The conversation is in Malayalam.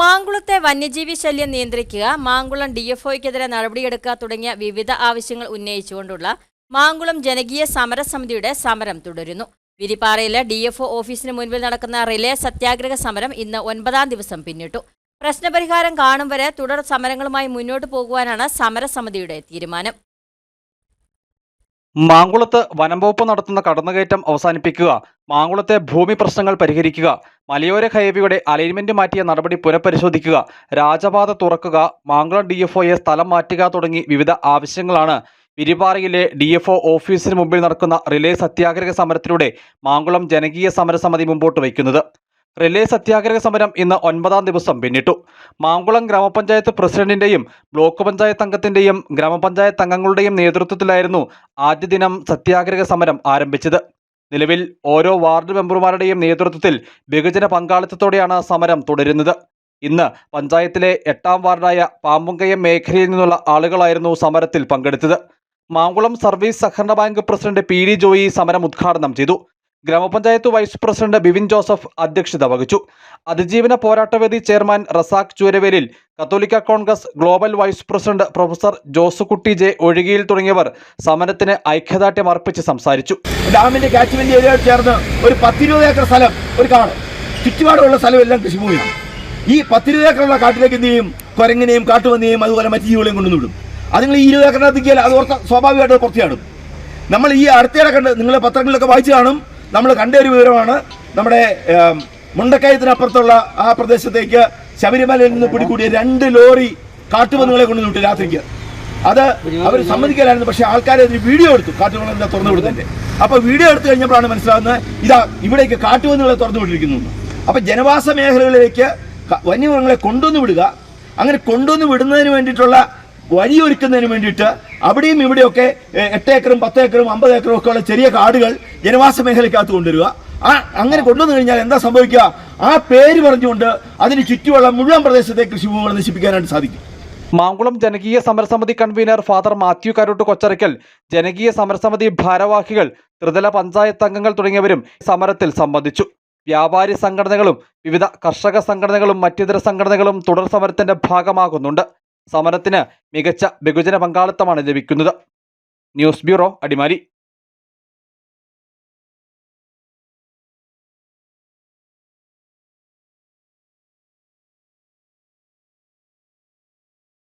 മാങ്കുളത്തെ വന്യജീവി ശല്യം നിയന്ത്രിക്കുക മാങ്കുളം ഡി എഫ് ഒക്കെതിരെ നടപടിയെടുക്കുക തുടങ്ങിയ വിവിധ ആവശ്യങ്ങൾ ഉന്നയിച്ചുകൊണ്ടുള്ള മാങ്കുളം ജനകീയ സമരസമിതിയുടെ സമരം തുടരുന്നു. വിരിപ്പാറയിലെ ഡി എഫ് ഓഫീസിന് മുൻപിൽ നടക്കുന്ന റിലേ സത്യാഗ്രഹ സമരം ഇന്ന് ഒൻപതാം ദിവസം പിന്നിട്ടു. പ്രശ്നപരിഹാരം കാണും വരെ തുടർ സമരങ്ങളുമായി മുന്നോട്ട് പോകുവാനാണ് സമരസമിതിയുടെ തീരുമാനം. മാങ്കുളത്ത് വനംവകുപ്പ് നടത്തുന്ന കടന്നുകയറ്റം അവസാനിപ്പിക്കുക. മാങ്കുളത്തെ ഭൂമി പ്രശ്നങ്ങൾ പരിഹരിക്കുക. മലയോര ഹൈവേയുടെ അലൈൻമെന്റ് മാറ്റിയ നടപടി പുനഃപരിശോധിക്കുക. രാജപാത തുറക്കുക. മാങ്കുളം ഡി സ്ഥലം മാറ്റുക തുടങ്ങി വിവിധ ആവശ്യങ്ങളാണ്. വിരിപാറയിലെ ഡി എഫ് ഒ ഓഫീസിന് മുമ്പിൽ നടക്കുന്ന റിലേ സത്യാഗ്രഹ സമരത്തിലൂടെ മാങ്കുളം ജനകീയ സമരസമിതി മുമ്പോട്ട് വയ്ക്കുന്നത്. റിലേ സത്യാഗ്രഹ സമരം ഇന്ന് ഒൻപതാം ദിവസം പിന്നിട്ടു. മാങ്കുളം ഗ്രാമപഞ്ചായത്ത് പ്രസിഡന്റിന്റെയും ബ്ലോക്ക് പഞ്ചായത്ത് അംഗത്തിന്റെയും ഗ്രാമപഞ്ചായത്ത് അംഗങ്ങളുടെയും നേതൃത്വത്തിലായിരുന്നു ആദ്യ ദിനം സത്യാഗ്രഹ സമരം ആരംഭിച്ചത്. നിലവിൽ ഓരോ വാർഡ് മെമ്പർമാരുടെയും നേതൃത്വത്തിൽ ബഹുജന പങ്കാളിത്തത്തോടെയാണ് സമരം തുടരുന്നത്. ഇന്ന് പഞ്ചായത്തിലെ എട്ടാം വാർഡായ പാമ്പുങ്കയം മേഖലയിൽ നിന്നുള്ള ആളുകളായിരുന്നു സമരത്തിൽ പങ്കെടുത്തത്. മാങ്കുളം സർവീസ് സഹകരണ ബാങ്ക് പ്രസിഡന്റ് പി ജോയി സമരം ഉദ്ഘാടനം ചെയ്തു. ഗ്രാമപഞ്ചായത്ത് വൈസ് പ്രസിഡന്റ് ബിവിൻ ജോസഫ് അധ്യക്ഷത വഹിച്ചു. അതിജീവന പോരാട്ടവേദി ചെയർമാൻ റസാഖ് ചൂരവേലിൽ കത്തോലിക്ക Congress global vice president professor Josekutty J Ozhukayil തുടങ്ങിയവർ സമരത്തിന് ഐക്യദാർഢ്യം അർപ്പിച്ച് സംസാരിച്ചു. ഡാമിന്റെ ചേർന്ന് ഒരു പത്തിരുപത് ഏക്കർ സ്ഥലം ഒരു കാട്. ചുറ്റുപാടുള്ള സ്ഥലം എല്ലാം കൃഷിഭൂമിയാണ്. ഈ പത്തിരുപത് ഏക്കറുള്ള കാട്ടിലേക്ക് എന്ത് ചെയ്യും? കാട്ടുപന്നിയെയും അതുപോലെ മറ്റു ജീവികളെയും കൊണ്ടുവന്ന് വിടും. അത് നിങ്ങൾ ഈ ഇരുപത് ഏക്കറിനകത്ത് അത് ഓർത്ത സ്വാഭാവികമായിട്ട് അത് പുറത്തിയാടും നമ്മൾ ഈ അടുത്തിടെ കണ്ട് നിങ്ങൾ പത്രങ്ങളിലൊക്കെ വായിച്ചു കാണും. നമ്മൾ കണ്ട ഒരു വിവരമാണ്. നമ്മുടെ മുണ്ടക്കയത്തിനപ്പുറത്തുള്ള ആ പ്രദേശത്തേക്ക് ശബരിമലയിൽ നിന്ന് പിടികൂടിയ രണ്ട് ലോറി കാട്ടുപന്നുകളെ കൊണ്ട് നിട്ടു രാത്രിക്ക്. അത് അവർ സമ്മതിക്കലായിരുന്നു പക്ഷേ ആൾക്കാരെ അതിന് വീഡിയോ എടുത്തു. കാട്ടുപന്നികളെ തുറന്നു വിടുന്നതിന്റെ അപ്പൊ വീഡിയോ എടുത്തു കഴിഞ്ഞപ്പോഴാണ് മനസ്സിലാകുന്നത് ഇതാ ഇവിടേക്ക് കാട്ടുപന്നികളെ തുറന്നു വിട്ടിരിക്കുന്നു അപ്പോൾ അപ്പൊ ജനവാസ മേഖലകളിലേക്ക് വന്യമൃഗങ്ങളെ കൊണ്ടുവന്ന് വിടുക. അങ്ങനെ കൊണ്ടുവന്ന് വിടുന്നതിന് വേണ്ടിയിട്ടുള്ള വഴിയൊരുക്കുന്നതിന് വേണ്ടിയിട്ട് അവിടെയും ഇവിടെയൊക്കെ എട്ട് ഏക്കറും പത്ത് ഏക്കറും അമ്പത് ഏക്കറും ഒക്കെ ഉള്ള ചെറിയ കാടുകൾ ജനവാസ മേഖലയ്ക്കകത്ത് കൊണ്ടുവരിക. ആ അങ്ങനെ കൊണ്ടുവന്നു കഴിഞ്ഞാൽ എന്താ സംഭവിക്കുക? ആ പേര് പറഞ്ഞുകൊണ്ട് അതിന് ചുറ്റുമുള്ള മുഴുവൻ പ്രദേശത്തെ കൃഷിഭൂമികൾ നശിപ്പിക്കാനായിട്ട് സാധിക്കും. മാങ്കുളം ജനകീയ സമരസമിതി കൺവീനർ ഫാദർ മാത്യു കരോട്ട് കൊച്ചറയ്ക്കൽ ജനകീയ സമരസമിതി ഭാരവാഹികൾ ത്രിതല പഞ്ചായത്ത് അംഗങ്ങൾ തുടങ്ങിയവരും സമരത്തിൽ സംബന്ധിച്ചു. വ്യാപാരി സംഘടനകളും വിവിധ കർഷക സംഘടനകളും മറ്റിതര സംഘടനകളും തുടർ സമരത്തിന്റെ ഭാഗമാകുന്നുണ്ട്. സമരത്തിന് മികച്ച ബഹുജന പങ്കാളിത്തമാണ് ലഭിക്കുന്നത്. News bureau Adimali.